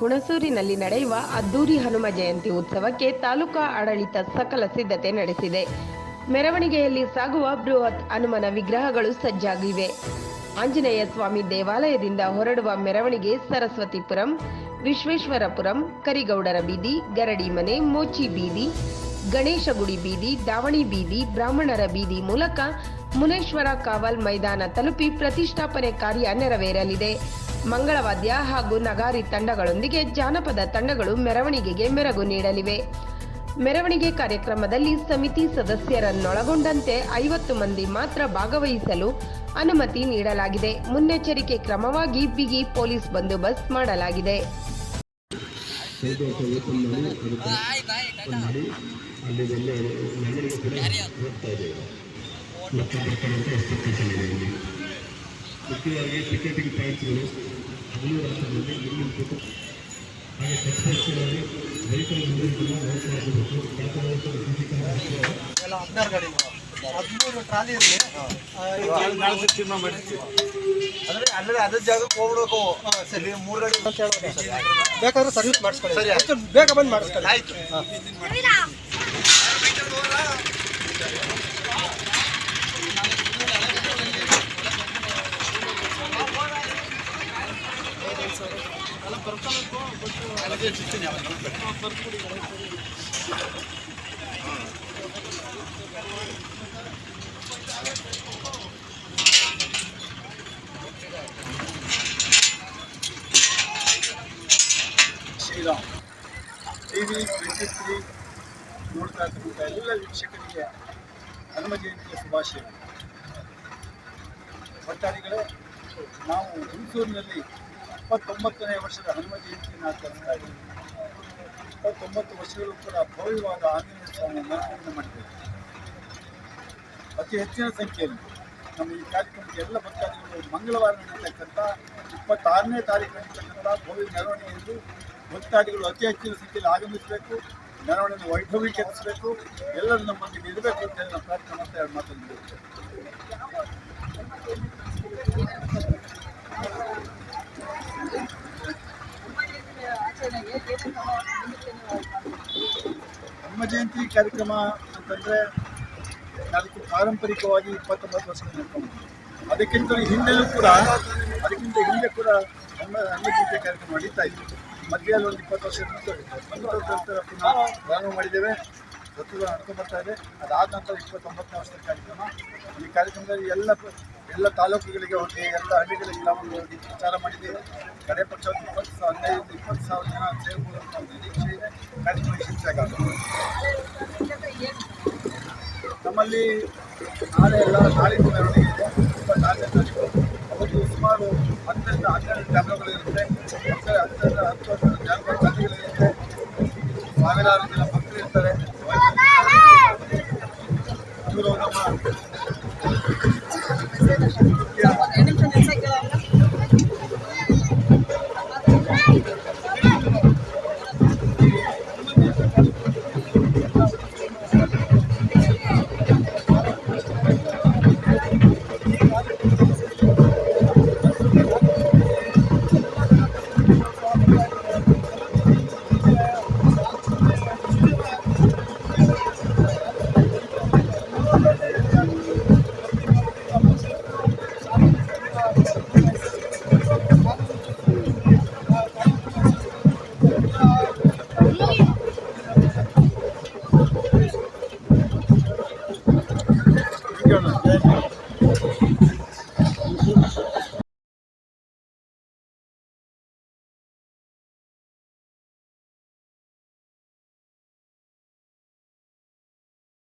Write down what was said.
ಹುಣಸೂರಿನಲ್ಲಿ ನಡೆಯುವ ಅದ್ದೂರಿ ಹನುಮ ಜಯಂತಿ ಉತ್ಸವಕ್ಕೆ ತಾಲೂಕಾ ಆಡಳಿತ ಸಕಲ ಸಿದ್ಧತೆ ನಡೆಸಿದೆ. ಮೆರವಣಿಗೆಯಲ್ಲಿ ಸಾಗುವ ಬೃಹತ್ ಹನುಮನ ವಿಗ್ರಹಗಳು ಸಜ್ಜಾಗಿವೆ. ಆಂಜನೇಯ ಸ್ವಾಮಿ ದೇವಾಲಯದಿಂದ ಹೊರಡುವ ಮೆರವಣಿಗೆ ಸರಸ್ವತಿಪುರಂ, ವಿಶ್ವೇಶ್ವರಪುರಂ, ಕರಿಗೌಡರ ಬೀದಿ, ಗರಡಿ ಮನೆ, ಮೋಚಿ ಬೀದಿ ಗಣೇಶ ಗುಡಿ ಬೀದಿ, ದಾವಣಿ ಬೀದಿ, ಬ್ರಾಹ್ಮಣರ ಬೀದಿ ಮೂಲಕ ಮುನೇಶ್ವರ ಕಾವಲ್ ಮೈದಾನ ತಲುಪಿ ಪ್ರತಿಷ್ಠಾಪನೆ ಕಾರ್ಯ ನೆರವೇರಲಿದೆ. ಮಂಗಳವಾದ್ಯ ಹಾಗೂ ನಗಾರಿ ತಂಡಗಳೊಂದಿಗೆ ಜಾನಪದ ತಂಡಗಳು ಮೆರವಣಿಗೆಗೆ ಮೆರಗು ನೀಡಲಿವೆ. ಮೆರವಣಿಗೆ ಕಾರ್ಯಕ್ರಮದಲ್ಲಿ ಸಮಿತಿ ಸದಸ್ಯರನ್ನೊಳಗೊಂಡಂತೆ ಐವತ್ತು ಮಂದಿ ಮಾತ್ರ ಭಾಗವಹಿಸಲು ಅನುಮತಿ ನೀಡಲಾಗಿದೆ. ಮುನ್ನೆಚ್ಚರಿಕೆ ಕ್ರಮವಾಗಿ ಬಿಗಿ ಪೊಲೀಸ್ ಬಂದೋಬಸ್ತ್ ಮಾಡಲಾಗಿದೆ. ಓಪನ್ ಮಾಡಿ ಅದಕ್ಕೆ ಮಾಡಿ ಅಲ್ಲಿ ಎಲ್ಲ ಮೆರವಣಿಗೆ ಕೂಡ ಹೋಗ್ತಾ ಇದ್ದೇವೆ ಲಕ್ಷ ಬರ್ತಕ್ಕಂಥ ಎಕ್ಸ್ಪೆಕ್ಟೇಷನ್ ಇದೆ ಇಲ್ಲಿ ಮುಖ್ಯವಾಗಿ ಟಿಕೆಟಿಂಗ್ ಪಾಯಿಂಟ್ಸ್ಗಳು ಹದಿಮೂರು ಹಂತದಲ್ಲಿ ನಿಲ್ಲಿಸಬೇಕು ಹಾಗೆ ಚೆಕ್ ವೆಹಿಕಲ್ ಮುಂದೆ ಕೂಡ ವ್ಯವಸ್ಥೆ ಆಗಬೇಕು ಯಾಕಂದರೆ ಸಿಸಿ ಕ್ಯಾಮೆರಾ ಎಲ್ಲ ಹದಿನಾರು ಗಾಡಿ ಹದಿಮೂರು ಟ್ರಾಲಿ ಇರಲಿ ಅಂದ್ರೆ ಅಲ್ಲದೆ ಅದ್ರ ಜಾಗಕ್ಕೆ ಹೋಗ್ಬಿಡ್ಬೇಕು ಸರಿ ಮೂರು ಗಾಡಿ ಅಂತ ಹೇಳ್ಬೋದು ಬೇಕಾದ್ರೆ ಸರ್ವಿಸ್ ಮಾಡಿಸ್ಕೊಳ್ಳಿ ಸರಿ ಆಯ್ತು ಬೇಗ ಬಂದು ಮಾಡಿಸ್ಕೊಳ್ಳಿ ಆಯ್ತು Sriram T V twenty three ನೋಡ್ತಾ ಎಲ್ಲ ವೀಕ್ಷಕರಿಗೆ ಹನುಮ ಜಯಂತಿಯ ಶುಭಾಶಯ ಒಟ್ಟಾರಿಗಳೇ ನಾವು ಹುಣಸೂರಿನಲ್ಲಿ ಇಪ್ಪತ್ತೊಂಬತ್ತನೇ ವರ್ಷದ ಹನುಮ ಜಯಂತಿಯನ್ನು ಇದ್ದೀವಿ ಇಪ್ಪತ್ತೊಂಬತ್ತು ವರ್ಷಗಳು ಕೂಡ ಭವ್ಯವಾದ ಆಂಜನೇಯ ಸ್ವಾಮಿ ಮಾಡ್ತೀವಿ ಅತಿ ಹೆಚ್ಚಿನ ಸಂಖ್ಯೆಯಲ್ಲಿ ನಮ್ಮ ಈ ಕಾರ್ಯಕ್ರಮಕ್ಕೆ ಎಲ್ಲ ಭಕ್ತಾದಿಗಳು ಮಂಗಳವಾರ ನಡೆಯತಕ್ಕಂಥ ಇಪ್ಪತ್ತಾರನೇ ತಾರೀಕು ನಡೀತಕ್ಕಂಥ ಭವ್ಯ ಮೆರವಣಿಗೆಯಲ್ಲಿ ಭಕ್ತಾದಿಗಳು ಅತಿ ಹೆಚ್ಚಿನ ಸಂಖ್ಯೆಯಲ್ಲಿ ಆಗಮಿಸಬೇಕು ಮೆರವಣಿಗೆ ವೈಭವೀಕರಿಸಬೇಕು, ಎಲ್ಲರೂ ನಮ್ಮೊಂದಿಗೆ ಇರಬೇಕು ಅಂತ ಹೇಳಿ ನಾವು ಪ್ರಾರ್ಥನೆ ಮಾಡ್ತಾ ಮಾತನ್ನು ಜಯಂತಿ ಕಾರ್ಯಕ್ರಮ ಅಂತಂದರೆ ಅದಕ್ಕೆ ಪಾರಂಪರಿಕವಾಗಿ ಇಪ್ಪತ್ತೊಂಬತ್ತು ವರ್ಷ ಅದಕ್ಕಿಂತ ಹಿಂದೆಯೂ ಕೂಡ, ಅದಕ್ಕಿಂತ ಹಿಂದೆ ಕೂಡ ನಮ್ಮ ಹನುಮ ಜಯಂತಿ ಕಾರ್ಯಕ್ರಮ ನಡೀತಾ ಇತ್ತು. ಮಧ್ಯದಲ್ಲಿ ಒಂದು ಇಪ್ಪತ್ತು ವರ್ಷ ಪುನಃ ಪ್ರಾರಂಭ ಮಾಡಿದ್ದೇವೆ. ಸತ್ತದ ನಡ್ಕೊಂಡು ಬರ್ತಾ ಇದೆ. ಅದಾದ ನಂತರ ಇಪ್ಪತ್ತೊಂಬತ್ತನೇ ವರ್ಷದ ಕಾರ್ಯಕ್ರಮ. ಈ ಕಾರ್ಯಕ್ರಮದಲ್ಲಿ ಎಲ್ಲ ಎಲ್ಲ ತಾಲೂಕುಗಳಿಗೆ ಹೋಗಿ, ಎಲ್ಲ ಹಳ್ಳಿಗಳಿಗೆ ನಾವು ಹೋಗಿ ಪ್ರಚಾರ ಮಾಡಿದ್ದೇವೆ. ಕಡೆ ಪಕ್ಷ ಒಂದು ಇಪ್ಪತ್ತು ಸಾವಿರ ಹದಿನೈದು ಇಪ್ಪತ್ತು ಸಾವಿರ ಜನ ಸೇರ್ಬೋದು ಅಂತ ಒಂದು ನಿರೀಕ್ಷೆ ಇದೆ. ಕಾರ್ಯಕ್ರಮ ಯಶಸ್ವಿಯಾಗಲ್ಲ ನಮ್ಮಲ್ಲಿ ನಾಳೆ ಎಲ್ಲ ನಾಳೆ ಮೆರವಣಿಗೆ ಇದೆ. ಇಪ್ಪತ್ತಾರನೇ ತಾರೀಕು. ಅವತ್ತು ಸುಮಾರು ಹತ್ತರಿಂದ ಹನ್ನೆರಡು ಜಾಗಗಳಿರುತ್ತೆ ಹತ್ತು ಹತ್ತರಿಂದ ಹತ್ತು ವರ್ಷದ ಜಾಗ ತಂಡಗಳಿರುತ್ತೆ ಸಾವಿರಾರು ಜನ ಭಕ್ತರು ಇರ್ತಾರೆ. Yeah. ಹಿಂಗೆ